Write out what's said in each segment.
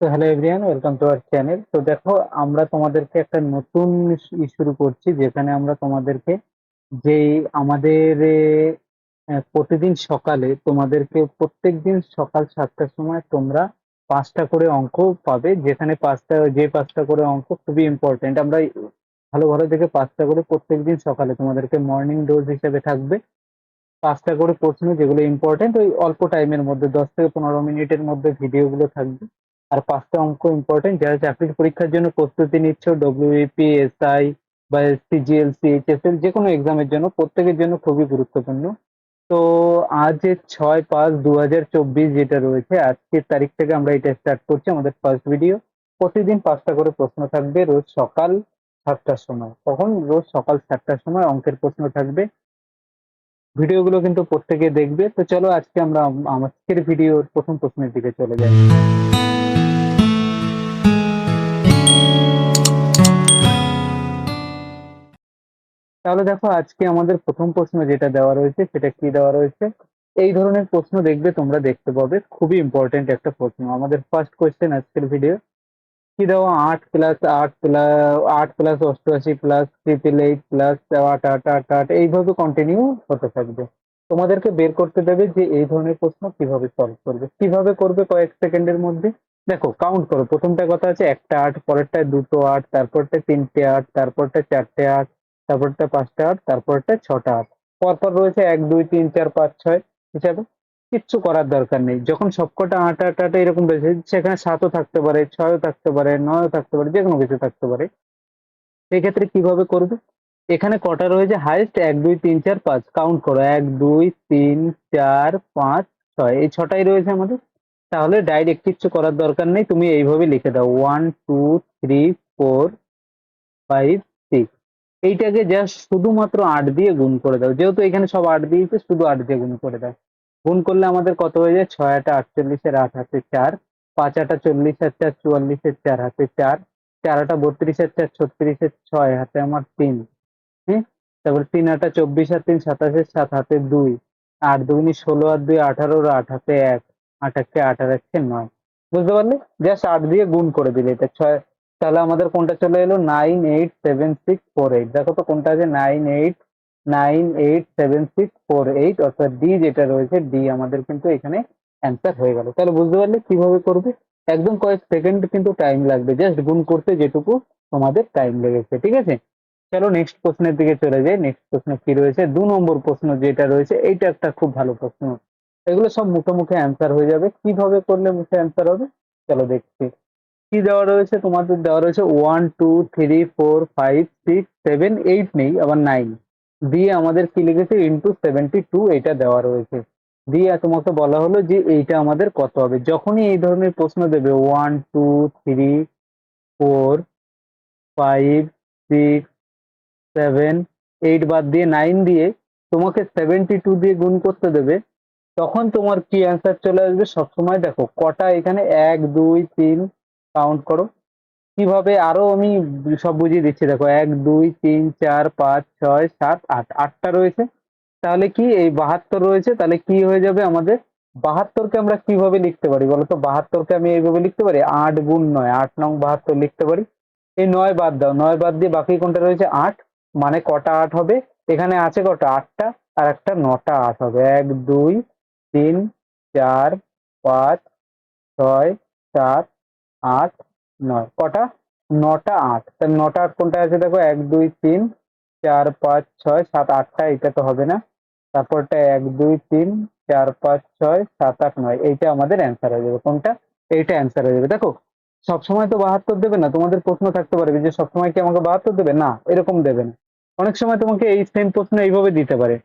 তো hello everyone welcome to our channel তো দেখো, আমরা তোমাদেরকে একটা নতুন শুরু করছি, যেখানে আমরা তোমাদেরকে যে আমাদের প্রতিদিন সকালে তোমাদেরকে প্রত্যেকদিন সকাল সাতটার সময় তোমরা পাঁচটা করে অঙ্ক পাবে, যেখানে পাঁচটা, যে পাঁচটা করে অঙ্ক খুবই ইম্পর্টেন্ট আমরা ভালো ভালো দেখে পাঁচটা করে প্রত্যেকদিন সকালে তোমাদেরকে মর্নিং ডোজ হিসেবে থাকবে। পাঁচটা করে প্রশ্ন যেগুলো ইম্পর্টেন্ট ওই অল্প টাইমের মধ্যে, দশ থেকে পনেরো মিনিটের মধ্যে ভিডিওগুলো থাকবে। আর পাঁচটা অঙ্ক ইম্পর্টেন্ট যারা চাকরির পরীক্ষার জন্য প্রস্তুতি নিচ্ছ ডব্লিউপি এসআই বা সিজিএল সিএইচএসএল যে কোনো এক্সামের জন্য, প্রত্যেকের জন্য খুবই গুরুত্বপূর্ণ। তো আজ ছয় পাঁচ দু হাজার চব্বিশ যেটা রয়েছে, আজকের তারিখ থেকে আমরা এটা স্টার্ট করছি আমাদের ফার্স্ট ভিডিও প্রতিদিন পাঁচটা করে প্রশ্ন থাকবে, রোজ সকাল সাতটার সময়। তখন রোজ সকাল সাতটার সময় অঙ্কের প্রশ্ন থাকবে। ভিডিওগুলো কিন্তু প্রত্যেকে দেখবে। তো চলো আজকে আমরা আম- আজকের ভিডিওর প্রথম প্রশ্নের দিকে চলে যাই। তাহলে দেখো আজকে আমাদের প্রথম প্রশ্ন যেটা দেওয়া রয়েছে, সেটা কি দেওয়া রয়েছে? এই ধরনের প্রশ্ন দেখবে তোমরা দেখতে পাবে, খুবই ইম্পর্টেন্ট একটা প্রশ্ন। আমাদের ফার্স্ট কোয়েশ্চেন আজকের ভিডিও কি দেওয়া আট প্লাস আট প্লাস আট প্লাস অষ্টআশি প্লাস ট্রিপল এইট প্লাস আট আট আট আট, এইভাবে কন্টিনিউ হতে থাকবে। তোমাদেরকে বের করতে দেবে যে এই ধরনের প্রশ্ন কীভাবে সলভ করবে। কীভাবে করবে কয়েক সেকেন্ডের মধ্যে? দেখো কাউন্ট করো। প্রথমটা কথা আছে একটা আট, পরেরটায় দুটো আট তারপরটা তিনটে আট তারপরটা চারটে আট তারপরটা পাঁচটা আট, তারপরটা ছটা আট। পরপর রয়েছে এক, দুই, তিন, চার, পাঁচ, ছয়। হিসাবে কিচ্ছু করার দরকার নেই। যখন সবকটা আট আট আট এরকম রয়েছে, সেখানে সাতও থাকতে পারে, ছয়ও থাকতে পারে, নয়ও থাকতে পারে যে কোনো কিছু থাকতে পারে। সেক্ষেত্রে কীভাবে করবে? এখানে কটা রয়েছে? হাইস্ট এক, দুই, তিন, চার, পাঁচ। কাউন্ট করো। এক, দুই, তিন, চার, পাঁচ, ছয়। এই ছটাই রয়েছে আমাদের। তাহলে ডাইরেক্ট কিচ্ছু করার দরকার নেই। তুমি এইভাবে লিখে দাও। One two three four five এইটাকে জাস্ট শুধুমাত্র আট দিয়ে গুণ করে দাও। যেহেতু এখানে সব আট দিয়েছে, শুধু আট দিয়ে গুণ করে দাও। গুণ করলে আমাদের কত হয়ে যায়? ছয় আটা আটচল্লিশের আট হাতে চার, পাঁচ আটা চল্লিশ আর চার, চুয়াল্লিশের চার হাতে চার চার আটা বত্রিশের চার, ছত্রিশের ছয় হাতে আমার তিন। হ্যাঁ তারপর তিন আটা চব্বিশ আর তিন, সাতাশের সাত হাতে দুই, আট দুগুনি ষোলো আর দুই, আঠারোর আট হাতে এক, আট একে আট আর নয়। বুঝতে পারলে? জাস্ট আট দিয়ে গুণ করে দিলে এটা। ছয় তাহলে আমাদের কোনটা চলে এলো? Nine eight seven six four eight. দেখো তো কোনটা আছে? Nine eight nine eight seven six four eight অর্থাৎ ডি যেটা রয়েছে ডি আমাদের কিন্তু এখানে অ্যান্সার হয়ে গেল। তাহলে বুঝতে পারলে কীভাবে করবে? একদম কয়েক সেকেন্ড কিন্তু টাইম লাগবে। জাস্ট গুণ করতে যেটুকু তোমাদের টাইম লেগেছে, ঠিক আছে? চলো নেক্সট প্রশ্নের দিকে চলে যাই। নেক্সট প্রশ্ন কি রয়েছে? দু নম্বর প্রশ্ন যেটা রয়েছে, এইটা একটা খুব ভালো প্রশ্ন। এগুলো সব মুখে মুখে অ্যান্সার হয়ে যাবে। কীভাবে করলে মুখে অ্যান্সার হবে? চলো দেখছি। কি দেওয়া রয়েছে? তোমাদের দেওয়া রয়েছে one two three four five six seven eight নেই, আবার নাইন দিয়ে আমাদের কি লিখেছে? ইন্টু সেভেন্টি টু এটা দেওয়া রয়েছে। দিয়ে তোমাকে বলা হলো যে এইটা আমাদের কত হবে? যখনই এই ধরনের প্রশ্ন দেবে one two three four five six seven eight বাদ দিয়ে নাইন দিয়ে তোমাকে সেভেন্টি টু দিয়ে গুণ করতে দেবে, তখন তোমার কি অ্যান্সার চলে আসবে? সবসময় দেখো, কটা এখানে? এক, দুই, তিন কাউন্ট করো। কীভাবে আরও আমি সব বুঝিয়ে দিচ্ছি, দেখো, এক, দুই, তিন, চার, পাঁচ, ছয়, সাত, আট, আটটা রয়েছে। তাহলে কি এই বাহাত্তর রয়েছে? তাহলে কি হয়ে যাবে আমাদের? বাহাত্তরকে আমরা কীভাবে লিখতে পারি বলতো বাহাত্তরকে আমি এইভাবে লিখতে পারি? আট গুণ নয়, আট নং বাহাত্তর লিখতে পারি। এই নয় বাদ দাও, নয় বাদ দিয়ে বাকি কোনটা রয়েছে? আট মানে কটা আট হবে? এখানে আছে কটা? আটটা, আর একটা নটা আট হবে। এক, দুই, তিন, চার, পাঁচ, ছয়, সাত আট নয়। কটা? নটা আট। তাহলে নটা আট কোনটা আছে দেখো? এক, দুই, তিন, চার, পাঁচ, ছয়, সাত, আটটা এটা তো হবে না। তারপরটা এক, দুই, তিন, চার, পাঁচ, ছয়, সাত, আট, নয়। এইটা আমাদের অ্যান্সার হয়ে যাবে। কোনটা? এইটা অ্যান্সার হয়ে যাবে। দেখো, সবসময় তো বাহাত্তর দেবে না। তোমাদের প্রশ্ন থাকতে পারবে যে সবসময় কি আমাকে বাহাত্তর দেবে? না, এরকম দেবে না। অনেক সময় তোমাকে এই সেম প্রশ্ন এইভাবে দিতে পারে।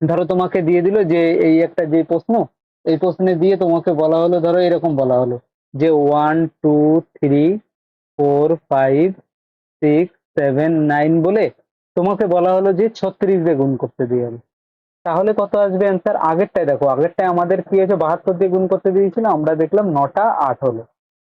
ধরো তোমাকে দিয়ে দিল যে এই একটা যে প্রশ্ন, এই প্রশ্নে দিয়ে তোমাকে বলা হলো, ধরো এরকম বলা হলো। যে one two three four five six seven nine বলে তোমাকে বলা হলো যে ছত্রিশ দিয়ে গুণ করতে দিয়ে হবে। তাহলে কত আসবে অ্যান্সার আগেরটায় দেখো, আগেরটায় আমাদের কি হয়েছে বাহাত্তর দিয়ে গুণ করতে দিয়েছিল, আমরা দেখলাম নটা আট হলো।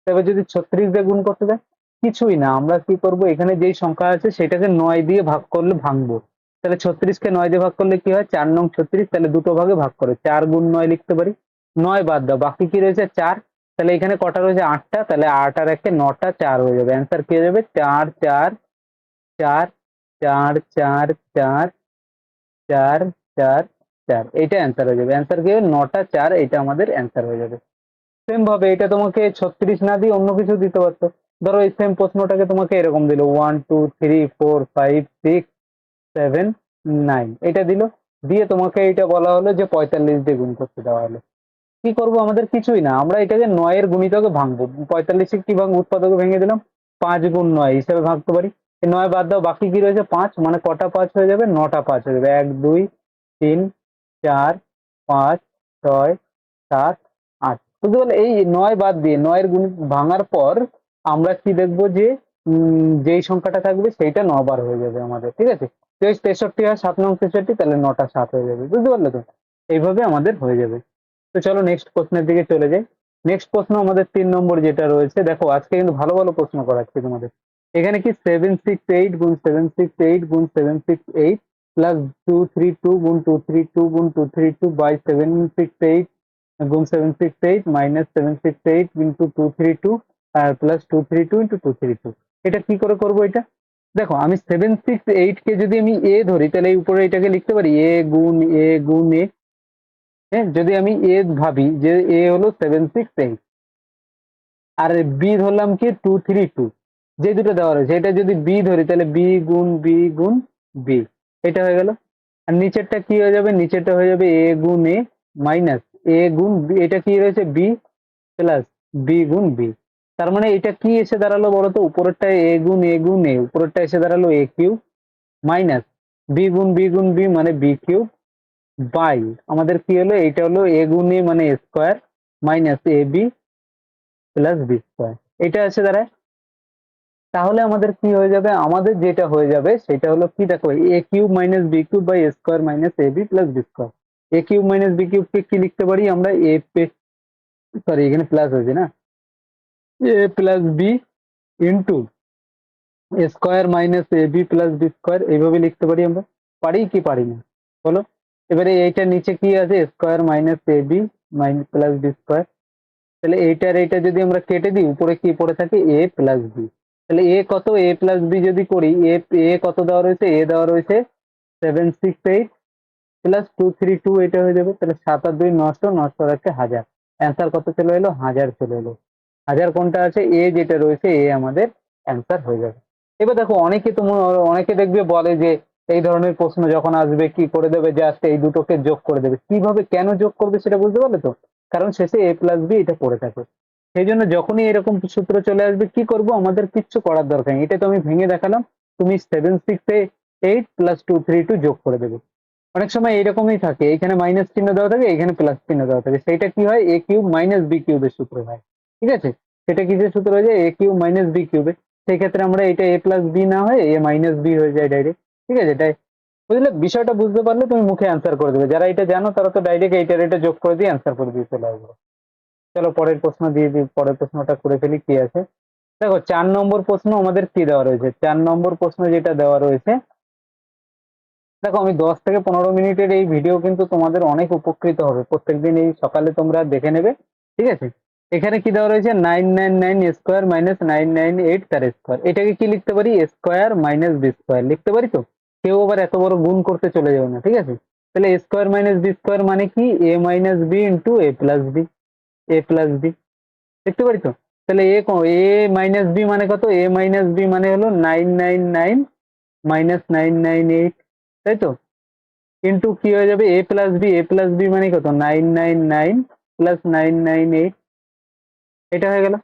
তবে যদি ছত্রিশ দিয়ে গুণ করতে দেয়, কিছুই না। আমরা কি করব? এখানে যেই সংখ্যা আছে, সেটাকে নয় দিয়ে ভাগ করলে ভাঙবো। তাহলে ছত্রিশকে নয় দিয়ে ভাগ করলে কি হয়? চার নং ছত্রিশ, তাহলে দুটো ভাগে ভাগ করে, চার গুণ নয় লিখতে পারি। নয় বাদ দাও, বাকি কি রয়েছে? চার। তাহলে এখানে কটা রয়েছে? আটটা। তাহলে আট আর একে নটা চার হয়ে যাবে। অ্যান্সার কি হয়ে যাবে? চার চার চার চার চার চার চার চার চার। এইটা অ্যান্সার হয়ে যাবে। অ্যান্সার কি হবে? নটা চার। এটা আমাদের অ্যান্সার হয়ে যাবে। সেম ভাবে এটা তোমাকে ছত্রিশ না দিয়ে অন্য কিছু দিতে পারতো। ধরো এই সেম প্রশ্নটাকে তোমাকে এরকম দিল। One two three four five six seven nine এটা দিল। দিয়ে তোমাকে এটা বলা হলো যে পঁয়তাল্লিশ দিয়ে গুণ করতে দেওয়া হলো। কি করব আমাদের কিছুই না। আমরা এটাকে নয়ের গুণিতকে ভাঙবো। পঁয়তাল্লিশে কি ভাঙবো উৎপাদকে ভেঙে দিলাম, পাঁচ গুণ নয় হিসাবে ভাঙতে পারি। নয় বাদ দাও, বাকি কি রয়েছে? পাঁচ মানে কটা পাঁচ হয়ে যাবে? নটা পাঁচ হয়ে যাবে। এক, দুই, তিন, চার, পাঁচ, ছয়, সাত, আট। বুঝতে পারলে? এই নয় বাদ দিয়ে, নয়ের গুণ ভাঙার পর আমরা কি দেখব যে যেই সংখ্যাটা থাকবে সেইটা নবার হয়ে যাবে আমাদের। ঠিক আছে? তেষট্টি হয়, সাত নং তেষট্টি, তাহলে নটা সাত হয়ে যাবে। বুঝতে পারলে তো? এইভাবে আমাদের হয়ে যাবে। তো চলো নেক্সট প্রশ্নের দিকে চলে যাই। নেক্সট প্রশ্ন আমাদের তিন নম্বর যেটা রয়েছে, দেখো আজকে কিন্তু ভালো ভালো প্রশ্ন করাচ্ছি তোমাদের। এখানে কি সেভেন সিক্স এইট গুণ সেভেন সিক্স এইট গুণ seven six eight plus two three two গুণ টু থ্রি টু গুণ two three two by seven six eight গুণ seven six eight minus seven six eight into two three two plus two three two into two three two এটা কি করে করব এটা? দেখো আমি সেভেন সিক্স এইট কে যদি আমি এ ধরি, তাহলে এই উপরে এটাকে লিখতে পারি এ গুণ এ গুণ এ হ্যাঁ যদি আমি এ ভাবি যে এ হলো সেভেন সিক্স এইট আর বি ধরলাম কি টু থ্রি টু যে দুটো দেওয়া রয়েছে, এটা যদি বি ধরি, তাহলে বি গুণ বি গুণ বি এটা হয়ে গেল। আর নিচেরটা কি হয়ে যাবে? নিচেরটা হয়ে যাবে এ গুণ এ মাইনাস এ গুণ এটা কি রয়েছে? বি প্লাস বি গুণ বি তার মানে এটা কি এসে দাঁড়াল বলো তো উপরেরটা এ গুণ এ গুণ এ উপরেরটা এসে দাঁড়াল এ কিউ মাইনাস বি গুণ বি গুণ বি মানে বি কিউ বাই। আমাদের কি হলো? এটা হলো এ গুণ মানে square minus a b plus b square এটা আছে দাঁড়ায় তাহলে আমাদের কি হয়ে যাবে? আমাদের যেটা হয়ে যাবে সেটা হলো কি? দেখো a cube minus b cube by square minus a b plus b square a cube minus b কিউবকে কি লিখতে পারি আমরা? এ পে সরি এখানে প্লাস হয়েছে না? A plus b into square minus a b plus b square এইভাবে লিখতে পারি আমরা? পারি কি? পারি না। বলো। এবারে এইটার নিচে কি আছে? Square minus a b minus plus b square তাহলে এইটার এইটা যদি আমরা কেটে দিই, উপরে কি পড়ে থাকে? এ প্লাস বি তাহলে এ কত? এ প্লাস বি যদি করি এ এ কত দেওয়া রয়েছে? এ দেওয়া রয়েছে seven six eight plus two three two এটা হয়ে যাবে। তাহলে সাত আর দুই নশো আর একটা হাজার। অ্যান্সার কত চলে এলো? হাজার চলে এলো। হাজার কোনটা আছে? এ যেটা রয়েছে এ আমাদের অ্যান্সার হয়ে যাবে। এবার দেখো, অনেকে তোমার অনেকে দেখবে বলে যে এই ধরনের প্রশ্ন যখন আসবে, কি করে দেবে জাস্ট এই দুটোকে যোগ করে দেবে। কীভাবে কেন যোগ করবে সেটা বুঝতে পারলে তো? কারণ শেষে এ প্লাস বি এটা পড়ে থাকে। সেই জন্য যখনই এরকম সূত্র চলে আসবে, কি করব? আমাদের কিচ্ছু করার দরকার নেই। এটা তো আমি ভেঙে দেখালাম। তুমি seven six eight plus two three two যোগ করে দেবে। অনেক সময় এরকমই থাকে। এখানে মাইনাস চিহ্ন দেওয়া থাকে, এখানে প্লাস চিহ্ন দেওয়া থাকে। সেটা কি হয়? এ কিউব মাইনাস বি কিউবের সূত্র হয়। ঠিক আছে? সেটা কিসের সূত্র হয়ে যায়? এ কিউব মাইনাস বি কিউবে সেই ক্ষেত্রে আমরা এটা এ প্লাস বি না হয় এ মাইনাস বি হয়ে যায় ডাইরেক্ট ঠিক আছে? এটাই বুঝলে? বিষয়টা বুঝতে পারলে তুমি মুখে অ্যান্সার করে দেবে। যারা এটা জানো, তারা তো ডাইরেক্ট এইটার এটা যোগ করে দিয়ে অ্যান্সার করে দিয়ে চলে আসবে। চলো, পরের প্রশ্ন দিয়ে দিই। পরের প্রশ্নটা করে ফেলি, কি আছে? দেখো, চার নম্বর প্রশ্ন আমাদের কি দেওয়া রয়েছে? চার নম্বর প্রশ্ন যেটা দেওয়া রয়েছে, দেখো, আমি দশ থেকে পনেরো মিনিটের এই ভিডিও কিন্তু তোমাদের অনেক উপকৃত হবে। প্রত্যেকদিন এই সকালে তোমরা দেখে নেবে। ঠিক আছে? এখানে কি দেওয়া রয়েছে? Nine nine nine square minus nine nine eight তার স্কোয়ার এটাকে কি লিখতে পারি? স্কোয়ার মাইনাস বি স্কোয়ার লিখতে পারি তো? কেউ আবার এত বড় গুণ করতে চলে যাবে না, ঠিক আছে? তাহলে a square minus b square মানে কি? A minus b into a plus b a plus b দেখতে পারি তো? তাহলে এ এ মাইনাস বি মানে কত? এ মাইনাস বি মানে হলো nine nine nine minus nine nine eight তাই তো? ইন্টু কি হয়ে যাবে? A plus b a plus b মানে কত? Nine nine nine plus nine nine eight এটা হয়ে গেল।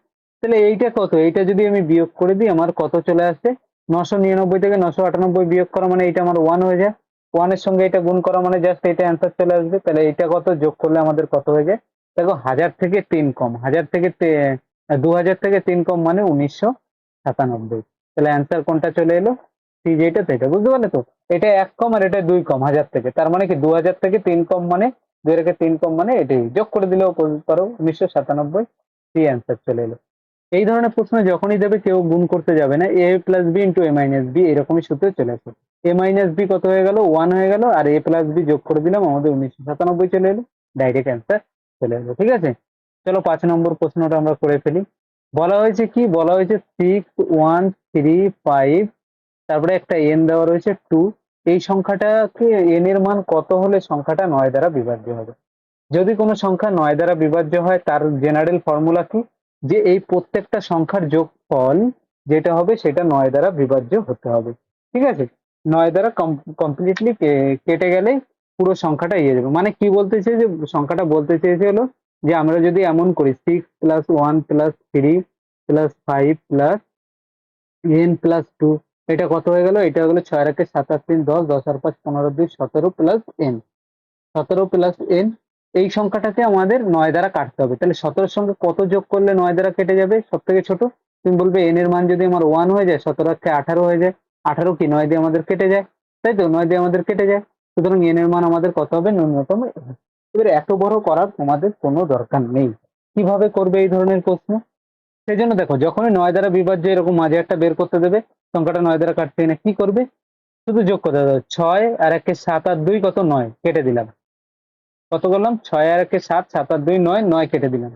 তাহলে এইটা কত? এইটা যদি আমি বিয়োগ করে দিই, আমার কত চলে আসছে নশো নিরানব্বই থেকে নশো আটানব্বই বিয়োগ করা মানে এটা আমার ওয়ান হয়ে যায়। ওয়ানের সঙ্গে এটা গুণ করা মানে জাস্ট এটা অ্যান্সার চলে আসবে। তাহলে এটা কত? যোগ করলে আমাদের কত হয়ে যায়? দেখো, হাজার থেকে তিন কম। হাজার থেকে দু হাজার থেকে তিন কম মানে উনিশশো সাতানব্বই। তাহলে অ্যান্সার কোনটা চলে এলো? সি যেটা সেটা বুঝতে পারলে তো? এটা এক কম আর এটা দুই কম হাজার থেকে। তার মানে কি? দু হাজার থেকে তিন কম মানে দুই রেখে তিন কম মানে এটাই। যোগ করে দিলেও পারো উনিশশো সাতানব্বই সি অ্যান্সার চলে এলো। এই ধরনের প্রশ্ন যখনই দেবে কেউ গুণ করতে যাবে না। A plus b into a minus b এরকমই সূত্রে চলে আসবে। এ মাইনাস বি কত হয়ে গেল? ওয়ান হয়ে গেল। আর এ প্লাস বি যোগ করে দিলাম, আমাদের উনিশশো সাতানব্বই চলে এলো। ডাইরেক্ট অ্যান্সার চলে এলো ঠিক আছে? চলো পাঁচ নম্বর প্রশ্নটা আমরা করে ফেলি। বলা হয়েছে কি? বলা হয়েছে সিক্স ওয়ান থ্রি ফাইভ তারপরে একটা এন দেওয়া রয়েছে টু এই সংখ্যাটাকে এন এর মান কত হলে সংখ্যাটা নয় দ্বারা বিভাজ্য হবে? যদি কোনো সংখ্যা নয় দ্বারা বিভাজ্য হয়, তার জেনারেল ফর্মুলা কি? যে এই প্রত্যেকটা সংখ্যার যোগফল যেটা হবে সেটা নয় দ্বারা বিভাজ্য হতে হবে। ঠিক আছে? নয় দ্বারা কমপ্লিটলি কেটে গেলে পুরো সংখ্যাটা ইয়ে যাবে। মানে কি বলতে চেয়ে যে সংখ্যাটা বলতে চেয়েছে হলো যে আমরা যদি এমন করি six plus one plus three plus five plus n plus two এটা কত হয়ে গেল? এটা হলো ছয় রাখে সাত আট তিন, দশ দশ আর পাঁচ, পনেরো, দুই, সতেরো প্লাস এন সতেরো প্লাস এন এই সংখ্যাটাকে আমাদের নয় দ্বারা কাটতে হবে। তাহলে সতেরোর সঙ্গে কত যোগ করলে নয় দ্বারা কেটে যাবে? সব থেকে ছোট। তুমি বলবে এন এর মান যদি আমার ওয়ান হয়ে যায়, সতেরো আটকে আঠারো হয়ে যায়, আঠারো কি নয় দিয়ে আমাদের কেটে যায়? তাই তো? নয় দিয়ে আমাদের কেটে যায়। সুতরাং এন এর মান আমাদের কত হবে? ন্যূনতম এবার এত বড় করার তোমাদের কোনো দরকার নেই। কীভাবে করবে এই ধরনের প্রশ্ন? সেই জন্য দেখো, যখনই নয় দ্বারা বিভাজ্য এরকম মাঝে একটা বের করতে দেবে, সংখ্যাটা নয় দ্বারা কাটতে না কি করবে? শুধু যোগ করতে হবে ছয় আর একে সাত আর দুই কত? নয়। কেটে দিলাম। কত করলাম? ছয় আর একে সাত সাত আর দুই নয় নয় কেটে দিলাম।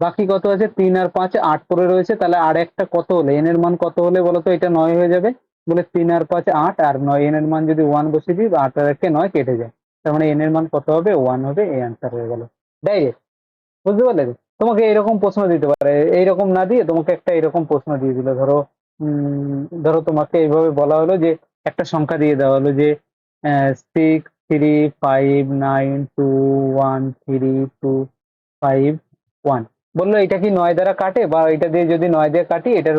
বাকি কত আছে? তিন আর পাঁচ, আট পড়ে রয়েছে। তাহলে আর একটা কত হলে? এন এর মান কত হলে বলো তো? এটা নয় হয়ে যাবে। বলে তিন আর পাঁচ, আট আর নয়, এন এর মান যদি ওয়ান বসিয়ে দিই, আট আর একে নয় কেটে যায়। তার মানে এন এর মান কত হবে? ওয়ান হবে, এই অ্যান্সার হয়ে গেল। ডাইরেক্ট বুঝতে পারলে? তোমাকে এরকম প্রশ্ন দিতে পারে। এইরকম না দিয়ে তোমাকে একটা এরকম প্রশ্ন দিয়ে দিল। ধরো ধরো তোমাকে এইভাবে বলা হলো যে, একটা সংখ্যা দিয়ে দেওয়া হলো যে six three five nine two one three two five one বলল, এটা কি নয় দ্বারা কাটে বা এটা দিয়ে যদি নয় দিয়ে কাটি, এটার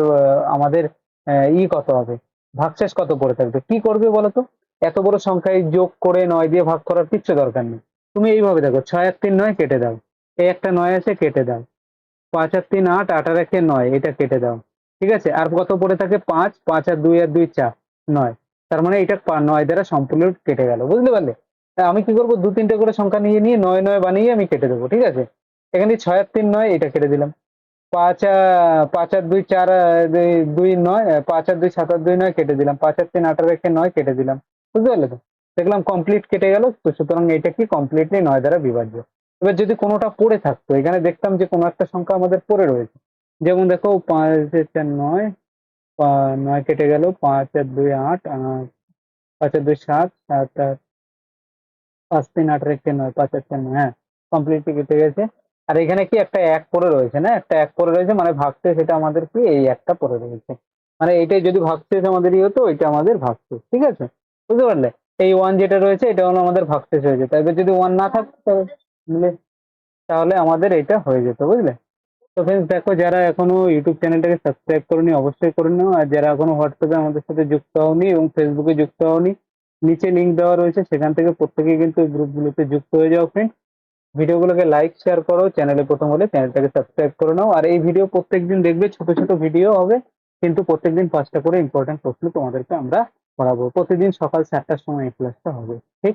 আমাদের ই কত হবে? ভাগশেষ কত পড়ে থাকবে? কি করবে বলো তো এত বড় সংখ্যায় যোগ করে নয় দিয়ে ভাগ করার কিচ্ছু দরকার নেই। তুমি এইভাবে দেখো, ছয় এক তিন নয় কেটে দাও। এই একটা নয় আছে, কেটে দাও। পাঁচ আর তিন আট আট আর একে নয়, এটা কেটে দাও। ঠিক আছে? আর কত পড়ে থাকে? পাঁচ পাঁচ আর দুই আর দুই চার, নয়। তার মানে এটা নয় দ্বারা সম্পূর্ণ কেটে গেল, বুঝতে পারলে? আমি কি করব? দু তিনটে করে সংখ্যা নিয়ে নিয়ে নয় নয় বানিয়ে আমি কেটে দেবো, ঠিক আছে? এখানে ছয় আর তিন নয়, এটা কেটে দিলাম। পাঁচ পাঁচ আর দুই চার দুই- নয় পাঁচ আর দুই, সাত আর দুই নয় কেটে দিলাম। পাঁচ আর তিন আট আর একে নয় কেটে দিলাম, বুঝতে পারলে তো? দেখলাম কমপ্লিট কেটে গেল, তো সুতরাং এটা কি কমপ্লিটলি নয় দ্বারা বিভাজ্য। এবার যদি কোনোটা পড়ে থাকতো, এখানে দেখতাম যে কোনো একটা সংখ্যা আমাদের পড়ে রয়েছে। যেমন দেখো পাঁচ চার, নয় নয় কেটে গেল পাঁচ আর দুই আট পাঁচ আর দুই সাত সাত আর পাঁচ তিন আট রেখে নয়, পাঁচ আর নয় হ্যাঁ কমপ্লিটলি কেটে গেছে। আর এখানে কি একটা এক পড়ে রয়েছে না? একটা এক পড়ে রয়েছে মানে ভাগতে সেটা আমাদের কি এই একটা পরে রয়েছে। মানে এইটাই যদি ভাগশেষ আমাদের ই হতো ওইটা আমাদের ভাগশেষ ঠিক আছে? বুঝতে পারলে? এই ওয়ান যেটা রয়েছে এটা হলো আমাদের ভাগশেষ হয়ে যেত। এবার যদি ওয়ান না থাকতো তাহলে আমাদের এটা হয়ে যেত, বুঝলে? তো ফ্রেন্ডস দেখো যারা এখনও ইউটিউব চ্যানেলটাকে সাবস্ক্রাইব করনি, অবশ্যই করে নিও। আর যারা এখনও হোয়াটসঅ্যাপে আমাদের সাথে যুক্ত হওনি এবং ফেসবুকে যুক্ত হওনি, নিচে লিংক দেওয়া রয়েছে, সেখান থেকে প্রত্যেকেই কিন্তু গ্রুপগুলোতে যুক্ত হয়ে যাও ফ্রেন্ড ভিডিওগুলোকে লাইক শেয়ার করো চ্যানেলে প্রথম হলে চ্যানেলটাকে সাবস্ক্রাইব করে নাও। আর এই ভিডিও প্রত্যেকদিন দেখবে, ছোট ছোট ভিডিও হবে, কিন্তু প্রত্যেকদিন পাঁচটা করে ইম্পর্টেন্ট প্রশ্ন তোমাদেরকে আমরা পড়াবো প্রতিদিন সকাল সাতটার সময় এই ক্লাসটা হবে, ঠিক?